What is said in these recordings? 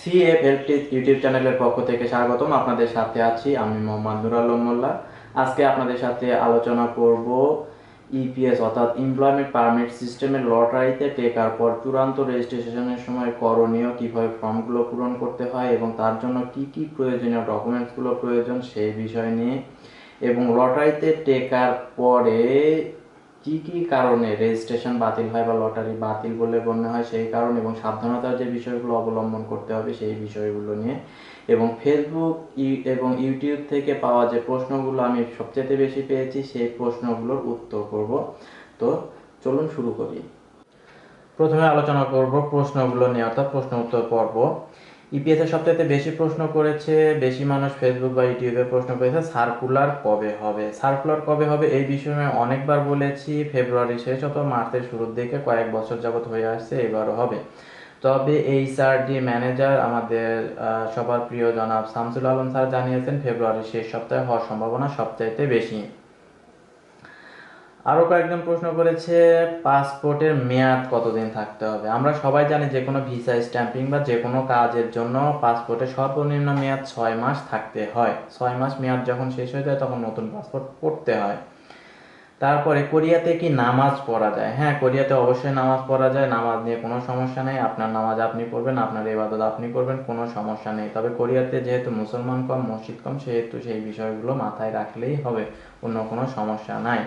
সিএফএলটি YouTube চ্যানেলের পক্ষ থেকে স্বাগতম। আপনাদের সাথে আছি আমি মোহাম্মদ নুর আলম মোল্লা। আজকে আপনাদের সাথে আলোচনা করব ইপিএস অর্থাৎ এমপ্লয়মেন্ট পারমিট সিস্টেমের লটারিতে টেকার পর চূড়ান্ত রেজিস্ট্রেশনের সময় করণীয় কীভাবে ফর্মগুলো পূরণ করতে হয় এবং তার জন্য কি কি প্রয়োজনীয় ডকুমেন্টসগুলো প্রয়োজন সেই বিষয় নিয়ে। এবং লটারিতে টেকার পরে কি কি কারণে রেজিস্ট্রেশন বাতিল হয় বা লটারি বাতিল বলে গণ্য হয় সেই কারণ এবং সাবধানতার যে বিষয়গুলো অবলম্বন করতে হবে সেই বিষয়গুলো নিয়ে এবং ফেসবুক এবং ইউটিউব থেকে পাওয়া যে প্রশ্নগুলো আমি সবচেয়ে বেশি পেয়েছি সেই প্রশ্নগুলোর উত্তর করব। তো চলুন শুরু করি। প্রথমে আলোচনা করব প্রশ্নগুলো নিয়ে অর্থাৎ প্রশ্ন উত্তর পর্ব। ইপিএস এর সবচেয়ে বেশি প্রশ্ন করেছে, বেশি মানুষ ফেসবুক বা ইউটিউবে প্রশ্ন করেছে, সার্কুলার কবে হবে? সার্কুলার কবে হবে এই বিষয়ে অনেকবার বলেছি, ফেব্রুয়ারি শেষ অথবা মার্চের শুরুর দিকে কয়েক বছর যাবত হয়ে আসছে, এবারও হবে। তবে এইচআরডি ম্যানেজার আমাদের সবার প্রিয় জনাব শামসুল আলম স্যার জানিয়েছেন ফেব্রুয়ারির শেষ সপ্তাহে হওয়ার সম্ভাবনা সবচাইতে বেশি। আরও কয়েকজন প্রশ্ন করেছে, পাসপোর্টের মেয়াদ কতদিন থাকতে হবে? আমরা সবাই জানি যে কোনো ভিসা স্ট্যাম্পিং বা যে কোনো কাজের জন্য পাসপোর্টের সর্বনিম্ন মেয়াদ ছয় মাস থাকতে হয়। ছয় মাস মেয়াদ যখন শেষ হয়ে যায়, তখন নতুন পাসপোর্ট করতে হয়। তারপরে, কোরিয়াতে কি নামাজ পড়া যায়? হ্যাঁ কোরিয়াতে অবশ্যই নামাজ পড়া যায়। নামাজ নিয়ে কোনো সমস্যা নেই। আপনার নামাজ আপনি পড়বেন, আপনার ইবাদত আপনি করবেন, কোনো সমস্যা নেই। তবে কোরিয়াতে যেহেতু মুসলমান কম, মসজিদ কম, সেহেতু সেই বিষয়গুলো মাথায় রাখলেই হবে। অন্য কোনো সমস্যা নাই।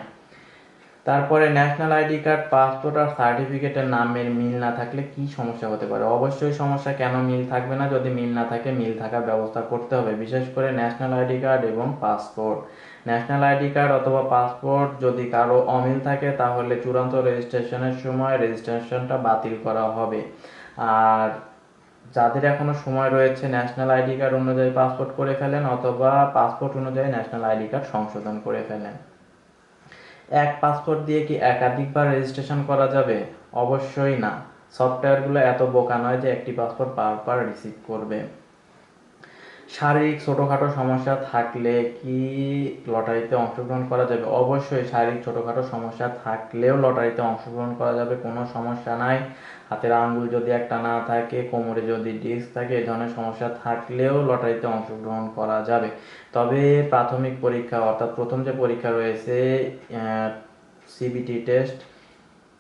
তারপরে ন্যাশনাল আইডি কার্ড পাসপোর্ট আর সার্টিফিকেটের নামের মিল না থাকলে কি সমস্যা হতে পারে? অবশ্যই সমস্যা। কেন মিল থাকবে না? যদি মিল না থাকে, মিল থাকার ব্যবস্থা করতে হবে। বিশেষ করে ন্যাশনাল আইডি কার্ড এবং পাসপোর্ট ন্যাশনাল আইডি কার্ড অথবা পাসপোর্ট যদি কারও অমিল থাকে, তাহলে চূড়ান্ত রেজিস্ট্রেশনের সময় রেজিস্ট্রেশনটা বাতিল করা হবে। আর যাদের এখনও সময় রয়েছে ন্যাশনাল আইডি কার্ড অনুযায়ী পাসপোর্ট করে ফেলেন অথবা পাসপোর্ট অনুযায়ী ন্যাশনাল আইডি কার্ড সংশোধন করে ফেলেন। এক পাসপোর্ট দিয়ে কি একাধিকবার রেজিস্ট্রেশন করা যাবে? অবশ্যই না। সফটওয়্যারগুলো এত বোকা নয় যে একটি পাসপোর্ট বারবার রিসিভ করবে। শারীরিক ছোটোখাটো সমস্যা থাকলে কি লটারিতে অংশগ্রহণ করা যাবে? অবশ্যই শারীরিক ছোটোখাটো সমস্যা থাকলেও লটারিতে অংশগ্রহণ করা যাবে, কোনো সমস্যা নাই। হাতের আঙ্গুল যদি একটা না থাকে, কোমরে যদি ডিস্ক থাকে এই ধরনের সমস্যা থাকলেও লটারিতে অংশগ্রহণ করা যাবে। তবে প্রাথমিক পরীক্ষা, অর্থাৎ প্রথম যে পরীক্ষা রয়েছে CBT test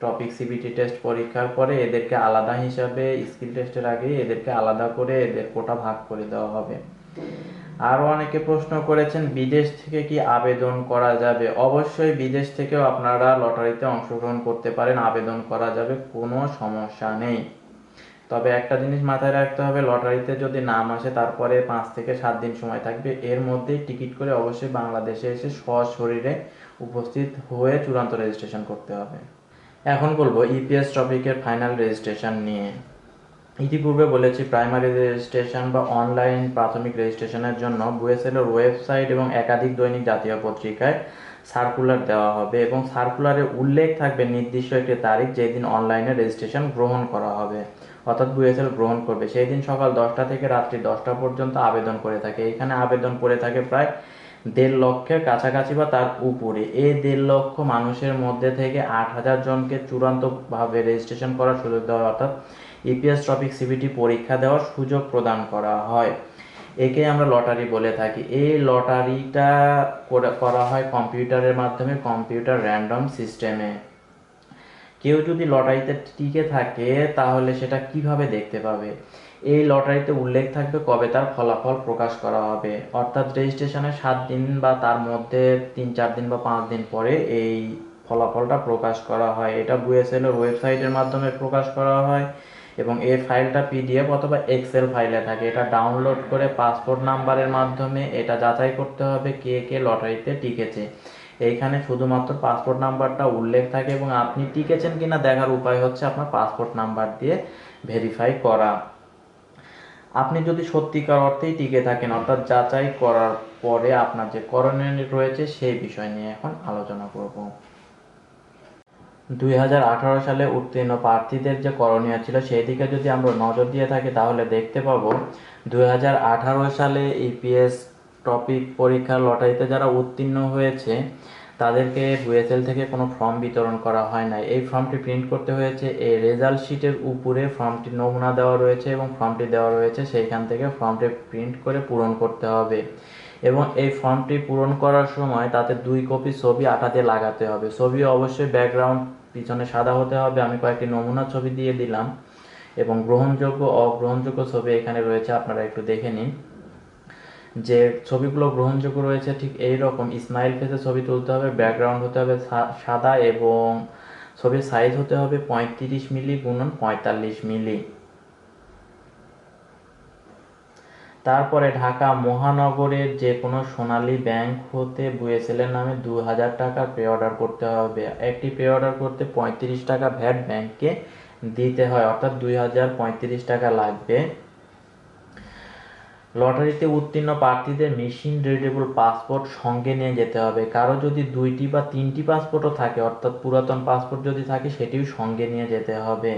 topic CBT test পরীক্ষার পরে এদেরকে আলাদা হিসাবে স্কিল টেস্টের আগে এদেরকে আলাদা করে এদের কোটা ভাগ করে দেওয়া হবে। আরও অনেকে প্রশ্ন করেছেন, বিদেশ থেকে কি আবেদন করা যাবে? অবশ্যই বিদেশ থেকেও আপনারা লটারিতে অংশগ্রহণ করতে পারেন, আবেদন করা যাবে, কোনো সমস্যা নেই। তবে একটা জিনিস মাথায় রাখতে হবে, লটারিতে যদি নাম আসে, তারপরে পাঁচ থেকে সাত দিন সময় থাকবে। এর মধ্যেই টিকিট করে অবশ্যই বাংলাদেশে এসে সশরীরে উপস্থিত হয়ে চূড়ান্ত রেজিস্ট্রেশন করতে হবে। এখন বলব, ইপিএস টপিকের ফাইনাল রেজিস্ট্রেশন নিয়ে। ইতিপূর্বে বলেছি প্রাইমারি রেজিস্ট্রেশন বা অনলাইন প্রাথমিক রেজিস্ট্রেশনের জন্য বুয়েসেল এর ওয়েবসাইট এবং একাধিক দৈনিক জাতীয় পত্রিকায় সার্কুলার দেওয়া হবে এবং সার্কুলারে উল্লেখ থাকবে নির্দিষ্ট একটি তারিখ যেদিন অনলাইনে রেজিস্ট্রেশন গ্রহণ করা হবে, অর্থাৎ বুয়েসেল গ্রহণ করবে। সেই দিন সকাল দশটা থেকে রাত্রি দশটা পর্যন্ত আবেদন করে থাকে। এখানে আবেদন করে থাকে প্রায় দেড় লক্ষের কাছাকাছি বা তার উপরে। এই দেড় লক্ষ মানুষের মধ্যে থেকে আট হাজার জনকে চূড়ান্তভাবে রেজিস্ট্রেশন করার সুযোগ দেওয়া অর্থাৎ ইপিএস টপিক সিবিটি পরীক্ষা দেওয়ার সুযোগ প্রদান করা হয়। একে আমরা লটারি বলে থাকি। এই লটারিটা করে- হয় কম্পিউটারের মাধ্যমে, কম্পিউটার র্যান্ডম সিস্টেমে। কেউ যদি লটারিতে টিকে থাকে, তাহলে সেটা কীভাবে দেখতে পাবে? এই লটারিতে উল্লেখ থাকবে কবে তার ফলাফল প্রকাশ করা হবে। অর্থাৎ রেজিস্ট্রেশনের সাত দিন বা তার মধ্যে তিন, চার দিন বা পাঁচ দিন পরে এই ফলাফলটা প্রকাশ করা হয়। এটা বুয়েসেল এর ওয়েবসাইটের মাধ্যমে প্রকাশ করা হয়। এবং এই ফাইলটা পিডিএফ অথবা এক্সেল ফাইলে থাকে। এটা ডাউনলোড করে পাসপোর্ট নাম্বারের মাধ্যমে এটা যাচাই করতে হবে কে কে লটারিতে টিকেছে। এইখানে শুধুমাত্র পাসপোর্ট নাম্বারটা উল্লেখ থাকে এবং আপনি টিকেছেন কিনা দেখার উপায় হচ্ছে আপনার পাসপোর্ট নাম্বার দিয়ে ভেরিফাই করা। আপনি যদি সত্যিকার অর্থেই টিকে থাকেন, অর্থাৎ যাচাই করার পরে আপনার যে করণীয় রয়েছে সেই বিষয় নিয়ে এখন আলোচনা করব। দুই হাজার আঠারো সালে উত্তীর্ণ প্রার্থীদের যে করণীয় ছিল, সেই দিকে যদি আমরা নজর দিয়ে থাকি, তাহলে দেখতে পাবো দুই হাজার আঠারো সালে ইপিএস টপিক পরীক্ষার লটারিতে যারা উত্তীর্ণ হয়েছে, তাদেরকে বুয়েসেল থেকে কোনো ফর্ম বিতরণ করা হয় না এই ফর্মটি প্রিন্ট করতে হয়েছে, এই রেজাল্ট শিটের উপরে ফর্মটি নমুনা দেওয়া রয়েছে এবং ফর্মটি দেওয়া রয়েছে, সেইখান থেকে ফর্মটি প্রিন্ট করে পূরণ করতে হবে। এবং এই ফর্মটি পূরণ করার সময় তাতে দুই কপি ছবি আটাতে লাগাতে হবে। ছবি অবশ্যই ব্যাকগ্রাউন্ড পিছনে সাদা হতে হবে। আমি কয়েকটি নমুনা ছবি দিয়ে দিলাম এবং গ্রহণযোগ্য, অগ্রহণযোগ্য ছবি এখানে রয়েছে, আপনারা একটু দেখে নিন। যে ছবিগুলো গ্রহণযোগ্য রয়েছে, ঠিক এই রকম স্মাইল ফেসে ছবি তুলতে হবে ব্যাকগ্রাউন্ড হতে হবে সাদা এবং ছবির সাইজ হতে হবে পঁয়ত্রিশ মিলি গুণন পঁয়তাল্লিশ মিলি। তারপরে ঢাকা মহানগরের যে কোনো সোনালী ব্যাংক হতে বুয়েসেলের নামে দু হাজার টাকা পে অর্ডার করতে হবে। একটি পে অর্ডার করতে পঁয়ত্রিশ টাকা ভ্যাট ব্যাংককে দিতে হয়, অর্থাৎ দুই হাজার পঁয়ত্রিশ টাকা লাগবে। লটারিতে উত্তীর্ণ প্রার্থীদের মেশিন রিডেবল পাসপোর্ট সঙ্গে নিয়ে যেতে হবে। কারও যদি দুইটি বা তিনটি পাসপোর্টও থাকে, অর্থাৎ পুরাতন পাসপোর্ট যদি থাকে, সেটিও সঙ্গে নিয়ে যেতে হবে।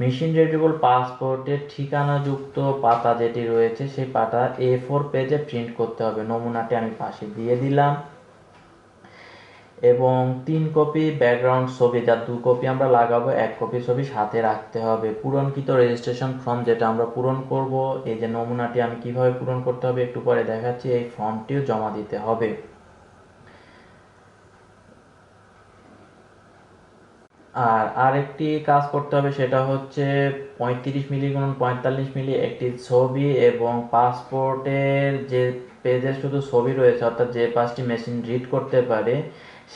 মেশিন রিডেবল পাসপোর্টের ঠিকানাযুক্ত পাতা যেটি রয়েছে, সেই পাতা এ ফোর পেজে প্রিন্ট করতে হবে। নমুনাটি আমি পাশে দিয়ে দিলাম। এবং তিন কপি ব্যাকগ্রাউন্ড ছবি, যার দু কপি আমরা লাগাবো, এক কপি ছবি সাথে রাখতে হবে। পূরণকৃত রেজিস্ট্রেশন ফর্ম যেটা আমরা পূরণ করব, এই যে নমুনাটি আমি কীভাবে পূরণ করতে হবে একটু পরে দেখাচ্ছি, এই ফর্মটিও জমা দিতে হবে। আর আরেকটি কাজ করতে হবে, সেটা হচ্ছে পঁয়ত্রিশ মিলি গুণ পঁয়তাল্লিশ মিলি একটি ছবি এবং পাসপোর্টের যে পেজে শুধু ছবি রয়েছে, অর্থাৎ যে পাঁচটি মেশিন রিড করতে পারে,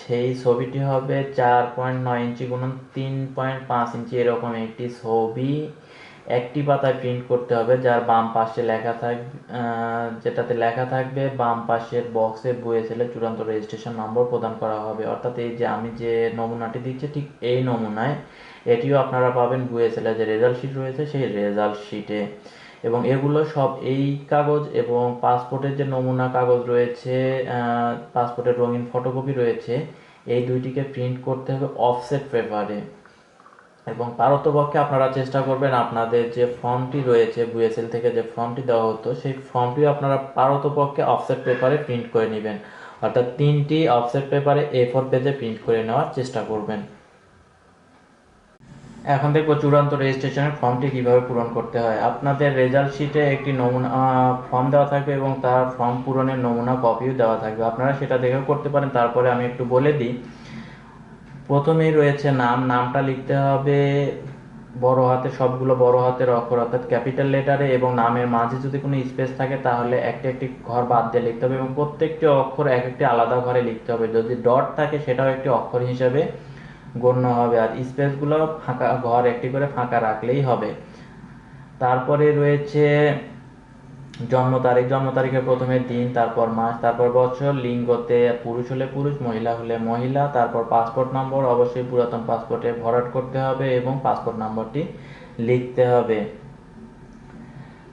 সেই ছবিটি হবে চার পয়েন্ট নয় ইঞ্চি গুণ তিন পয়েন্ট পাঁচ ইঞ্চি, এরকম একটি ছবি। একটি পাতায় প্রিন্ট করতে হবে, যার বাম পাশে লেখা থাকবে যেটাতে লেখা থাকবে, বাম পাশের বক্সে বইয়ে ছেলে চূড়ান্ত রেজিস্ট্রেশন নম্বর প্রদান করা হবে। অর্থাৎ এই যে আমি যে নমুনাটি দিচ্ছি, ঠিক এই নমুনায় এটিও আপনারা পাবেন বইয়ে ছেলে যে রেজাল্ট শিট রয়েছে, সেই রেজাল্ট শিটে এবং এগুলো সব এই কাগজ এবং পাসপোর্টের যে নমুনা কাগজ রয়েছে পাসপোর্টের রঙিন ফটোকপি রয়েছে, এই দুইটিকে প্রিন্ট করতে হবে অফসেট পেপারে এবং পারতপক্ষে আপনারা চেষ্টা করবেন আপনাদের যে ফর্মটি রয়েছে বুয়েসেল থেকে যে ফর্মটি দেওয়া হতো, সেই ফর্মটি আপনারা পারতপক্ষে অফসেট পেপারে প্রিন্ট করে নেবেন। অর্থাৎ তিনটি অফসেট পেপারে এ ফোর পেজে প্রিন্ট করে নেওয়ার চেষ্টা করবেন। এখন দেখব চূড়ান্ত রেজিস্ট্রেশনের ফর্মটি কীভাবে পূরণ করতে হয়। আপনাদের রেজাল্ট শিটে একটি নমুনা ফর্ম দেওয়া থাকবে এবং তার ফর্ম পূরণের নমুনা কপিও দেওয়া থাকবে। আপনারা সেটা দেখেও করতে পারেন। তারপরে আমি একটু বলে দিই প্রথমেই রয়েছে নাম, নামটা লিখতে হবে বড় হাতে, সবগুলো বড় হাতের অক্ষর, অর্থাৎ ক্যাপিটাল লেটারে এবং নামের মাঝে যদি কোনো স্পেস থাকে তাহলে একটি একটি ঘর বাদ দিয়ে লিখতে হবে এবং প্রত্যেকটি অক্ষর এক একটি আলাদা ঘরে লিখতে হবে। যদি ডট থাকে সেটাও একটি অক্ষর হিসেবে গণ্য হবে আর স্পেসগুলো ফাঁকা, ঘর একটি করে ফাঁকা রাখলেই হবে। তারপরে রয়েছে জন্ম তারিখ, জন্ম তারিখের প্রথমে দিন, তারপর মাস, তারপর বছর লিঙ্গতে পুরুষ হলে পুরুষ, মহিলা হলে মহিলা, তারপর পাসপোর্ট নম্বর অবশ্যই পুরাতন পাসপোর্টে ভরাট করতে হবে এবং পাসপোর্ট নম্বরটি লিখতে হবে।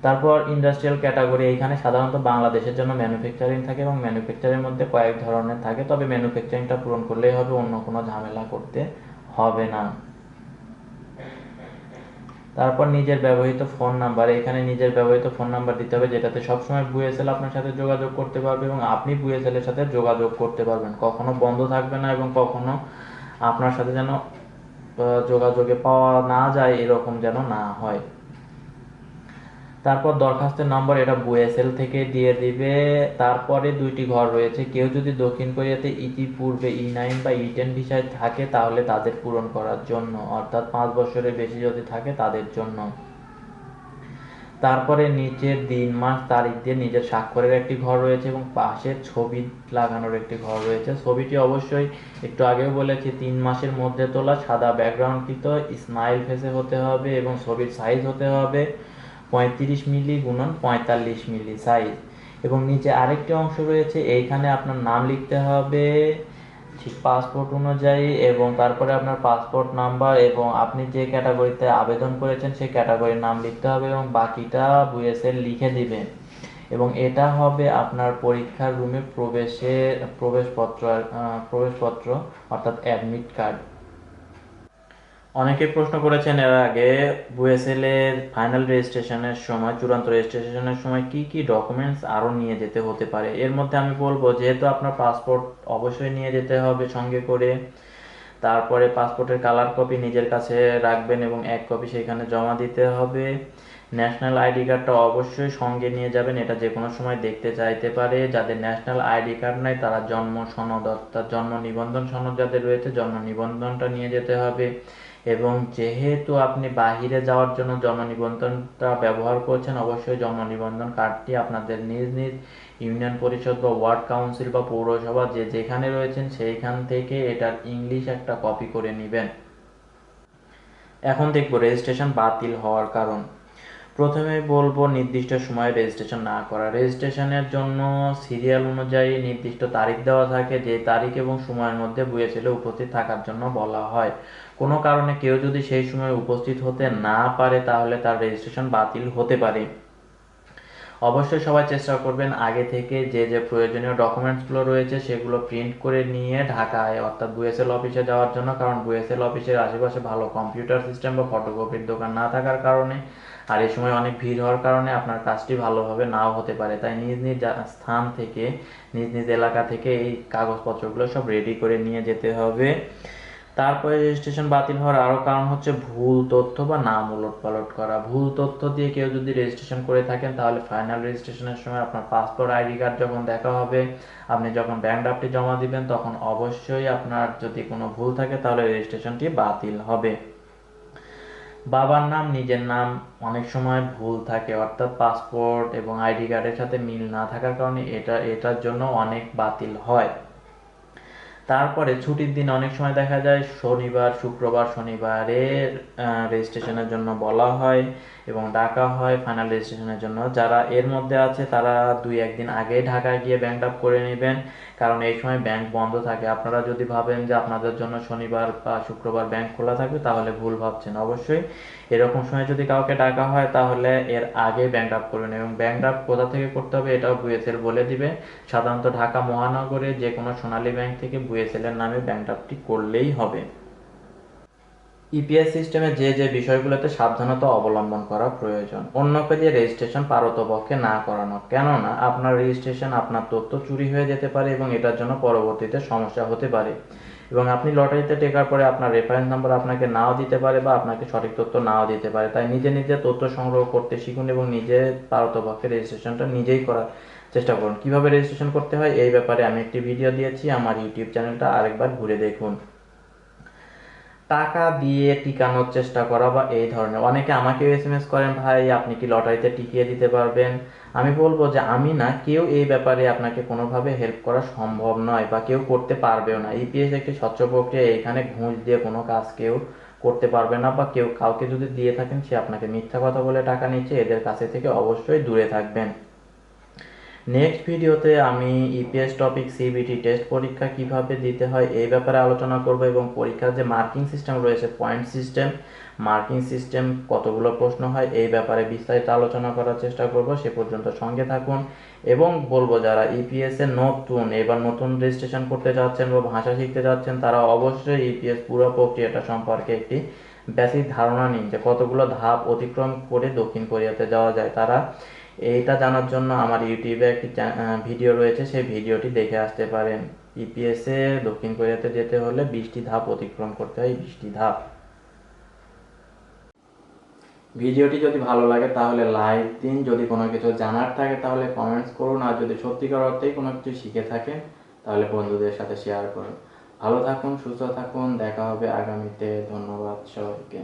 তারপর ইন্ডাস্ট্রিয়াল ক্যাটাগরি এখানে সাধারণত বাংলাদেশের জন্য ম্যানুফ্যাকচারিং থাকে এবং ম্যানুফ্যাকচারের মধ্যে কয়েক ধরনের থাকে, তবে ম্যানুফ্যাকচারিংটা পূরণ করলেই হবে, অন্য কোনো ঝামেলা করতে হবে না। তারপর নিজের ব্যবহৃত ফোন নাম্বার, এখানে নিজের ব্যবহৃত ফোন নাম্বার দিতে হবে যেটাতে সবসময় বুয়েসেল আপনার সাথে যোগাযোগ করতে পারবে এবং আপনি বুয়েসেলের সাথে যোগাযোগ করতে পারবেন। কখনো বন্ধ থাকবে না এবং কখনো আপনার সাথে যেন যোগাযোগে পাওয়া না যায় এরকম যেন না হয়। তারপর দরখাস্তের নম্বর এটা বুয়েসেল থেকে দিয়ে দিবে। তারপরে দুইটি ঘর রয়েছে। কেউ যদি দক্ষিণ কোরিয়াতে ইতিপূর্বে ই নাইন বা ই টেন ভিসায় থাকে, তাহলে তাদের পূরণ করার জন্য, অর্থাৎ পাঁচ বছরের বেশি যদি থাকে, তাদের জন্য। তারপরে নিচের দিন, মাস, তারিখ দিয়ে নিজের স্বাক্ষরের একটি ঘর রয়েছে এবং পাশে ছবি লাগানোর একটি ঘর রয়েছে। ছবিটি অবশ্যই একটু আগেও বলেছি, তিন মাসের মধ্যে তোলা, সাদা ব্যাকগ্রাউন্ডকৃত স্মাইল ফেসে হতে হবে এবং ছবির সাইজ হতে হবে। পঁয়ত্রিশ মিলি গুণন পঁয়তাল্লিশ মিলি সাইজ। এবং নিচে আরেকটি অংশ রয়েছে, এইখানে আপনার নাম লিখতে হবে, ঠিক পাসপোর্ট অনুযায়ী, এবং তারপরে আপনার পাসপোর্ট নাম্বার, এবং আপনি যে ক্যাটাগরিতে আবেদন করেছেন সেই ক্যাটাগরির নাম লিখতে হবে, এবং বাকিটা বুয়েসেল লিখে দিবেন। এবং এটা হবে আপনার পরীক্ষার রুমে প্রবেশের প্রবেশপত্র প্রবেশপত্র, অর্থাৎ অ্যাডমিট কার্ড অনেকে প্রশ্ন করেছেন, এর আগে বুয়েসেল এর ফাইনাল রেজিস্ট্রেশনের সময়, চূড়ান্ত রেজিস্ট্রেশনের সময় কি কি ডকুমেন্টস আরও নিয়ে যেতে হতে পারে? এর মধ্যে আমি বলব, যেহেতু আপনার পাসপোর্ট অবশ্যই নিয়ে যেতে হবে সঙ্গে করে, তারপরে পাসপোর্টের কালার কপি নিজের কাছে রাখবেন এবং এক কপি সেখানে জমা দিতে হবে। ন্যাশনাল আইডি কার্ডটা অবশ্যই সঙ্গে নিয়ে যাবেন, এটা যে কোনো সময় দেখতে চাইতে পারে। যাদের ন্যাশনাল আইডি কার্ড নাই, তারা জন্ম সনদ অর্থাৎ জন্ম নিবন্ধন সনদ যাদের রয়েছে, জন্ম নিবন্ধনটা নিয়ে যেতে হবে। এবং যেহেতু আপনি বাহিরে যাওয়ার জন্য জন্ম নিবন্ধনটা ব্যবহার করছেন, অবশ্যই জন্ম নিবন্ধন কার্ডটি আপনাদের নিজ নিজ ইউনিয়ন পরিষদ বা ওয়ার্ড কাউন্সিল বা পৌরসভা যে যেখানে রয়েছেন সেইখান থেকে এটার ইংলিশ একটা কপি করে নেবেন। এখন দেখব, রেজিস্ট্রেশন বাতিল হওয়ার কারণ। প্রথমে বলব নির্দিষ্ট সময়ে রেজিস্ট্রেশন না করা। রেজিস্ট্রেশনের জন্য সিরিয়াল অনুযায়ী নির্দিষ্ট তারিখ দেওয়া থাকে, যে তারিখ এবং সময়ের মধ্যে বুয়ে ছেলে উপস্থিত থাকার জন্য বলা হয়। কোনো কারণে কেউ যদি সেই সময় উপস্থিত হতে না পারে, তাহলে তার রেজিস্ট্রেশন বাতিল হতে পারে। অবশ্যই সবাই চেষ্টা করবেন আগে থেকে যে যে প্রয়োজনীয় ডকুমেন্টসগুলো রয়েছে, সেগুলো প্রিন্ট করে নিয়ে ঢাকায়, অর্থাৎ বুয়েসেল অফিসে যাওয়ার জন্য। কারণ বুয়েসেল অফিসের আশেপাশে ভালো কম্পিউটার সিস্টেম বা ফটোকপির দোকান না থাকার কারণে আর এই সময় অনেক ভিড় হওয়ার কারণে আপনার কাজটি ভালোভাবে নাও হতে পারে। তাই নিজ নিজ স্থান থেকে, নিজ নিজ এলাকা থেকে এই কাগজপত্রগুলো সব রেডি করে নিয়ে যেতে হবে। তারপরে রেজিস্ট্রেশন বাতিল হওয়ার আরও কারণ হচ্ছে ভুল তথ্য বা নাম উলট পালট করা। ভুল তথ্য দিয়ে কেউ যদি রেজিস্ট্রেশন করে থাকেন, তাহলে ফাইনাল রেজিস্ট্রেশনের সময় আপনার পাসপোর্ট আইডি কার্ড যখন দেখা হবে, আপনি যখন ব্যাংক ড্রাফটটি জমা দিবেন, তখন অবশ্যই আপনার যদি কোনো ভুল থাকে, তাহলে রেজিস্ট্রেশনটি বাতিল হবে। বাবার নাম, নিজের নাম অনেক সময় ভুল থাকে। অর্থাৎ পাসপোর্ট এবং আইডি কার্ডের সাথে মিল না থাকার কারণে এটা, এটার জন্য অনেক বাতিল হয়। তারপরে ছুটির দিন অনেক সময় দেখা যায়, শনিবার, শুক্রবার, শনিবারের রেজিস্ট্রেশনের জন্য বলা হয় এবং ডাকা হয় ফাইনাল রেজিস্ট্রেশনের জন্য। যারা এর মধ্যে আছে, তারা দুই, একদিন আগে ঢাকায় গিয়ে ব্যাংক আপ করে নেবেন। কারণ এই সময় ব্যাংক বন্ধ থাকে। আপনারা যদি ভাবেন যে আপনাদের জন্য শনিবার বা শুক্রবার ব্যাংক খোলা থাকবে, তাহলে ভুল ভাবছেন। অবশ্যই এরকম সময় যদি কাউকে ডাকা হয়, তাহলে এর আগে ব্যাংক আপ করবেন এবং ব্যাংক আপ কোথা থেকে করতে হবে, এটাও বুয়েসেল বলে দিবে। সাধারণত ঢাকা মহানগরে যে কোনো সোনালী ব্যাংক থেকে বুয়েসেলের নামে ব্যাংক আপটি করলেই হবে। ইপিএস সিস্টেমে যে যে বিষয়গুলোতে সাবধানতা অবলম্বন করা প্রয়োজন, অন্যকে দিয়ে রেজিস্ট্রেশন পারতপক্ষে না করানো। কেননা, আপনার রেজিস্ট্রেশন আপনার তথ্য চুরি হয়ে যেতে পারে এবং এটার জন্য পরবর্তীতে সমস্যা হতে পারে। এবং আপনি লটারিতে টেকার পরে আপনার রেফারেন্স নাম্বার আপনাকে নাও দিতে পারে বা আপনাকে সঠিক তথ্য নাও দিতে পারে। তাই নিজে নিজে তথ্য সংগ্রহ করতে শিখুন এবং নিজে পারতপক্ষে রেজিস্ট্রেশনটা নিজেই করার চেষ্টা করুন। কীভাবে রেজিস্ট্রেশন করতে হয়? এই ব্যাপারে আমি একটি ভিডিও দিয়েছি। আমার ইউটিউব চ্যানেলটা আরেকবার ঘুরে দেখুন। টাকা দিয়ে টিকানোর চেষ্টা করা বা এই ধরনের। অনেকে আমাকে এস এম এস করেন, ভাই, আপনি কি লটারিতে টিকিয়ে দিতে পারবেন? আমি বলব যে, আমি না, কেউ এই ব্যাপারে আপনাকে কোনোভাবে হেল্প করা সম্ভব নয় বা কেউ করতে পারবেও না। ইপিএস একটি স্বচ্ছ প্রক্রিয়া এখানে ঘুষ দিয়ে কোনো কাজ কেউ করতে পারবে না বা কেউ কাউকে যদি দিয়ে থাকেন, সে আপনাকে মিথ্যা কথা বলে টাকা নিচ্ছে, এদের কাছে থেকে অবশ্যই দূরে থাকবেন। নেক্সট ভিডিওতে আমি ইপিএস টপিক সিবিটি টেস্ট পরীক্ষা কীভাবে দিতে হয় এই ব্যাপারে আলোচনা করব এবং পরীক্ষার যে মার্কিং সিস্টেম রয়েছে পয়েন্ট সিস্টেম মার্কিং সিস্টেম কতগুলো প্রশ্ন হয় এই ব্যাপারে বিস্তারিত আলোচনা করার চেষ্টা করব, সে পর্যন্ত সঙ্গে থাকুন। এবং বলব, যারা ইপিএস এর নতুন, এবার নতুন রেজিস্ট্রেশন করতে যাচ্ছেন বা ভাষা শিখতে যাচ্ছেন, তারা অবশ্যই ইপিএস পুরো প্রক্রিয়াটা সম্পর্কে একটি বেসিক ধারণা নিন যে কতগুলো ধাপ অতিক্রম করে দক্ষিণ কোরিয়াতে যাওয়া যায়। তারা এইটা জানার জন্য আমার ইউটিউবে একটি ভিডিও রয়েছে, সেই ভিডিওটি দেখে আসতে পারেন। ইপিএস এ দক্ষিণ কোরিয়াতে যেতে হলে বিশটি ধাপ অতিক্রম করতে হয় বিশটি ধাপ। ভিডিওটি যদি ভালো লাগে তাহলে লাইক দিন, যদি কোনো কিছু জানার থাকে তাহলে কমেন্টস করুন, আর যদি সত্যিকার অর্থেই কোনো কিছু শিখে থাকেন তাহলে বন্ধুদের সাথে শেয়ার করুন। ভালো থাকুন, সুস্থ থাকুন, দেখা হবে আগামীতে, ধন্যবাদ সবাইকে।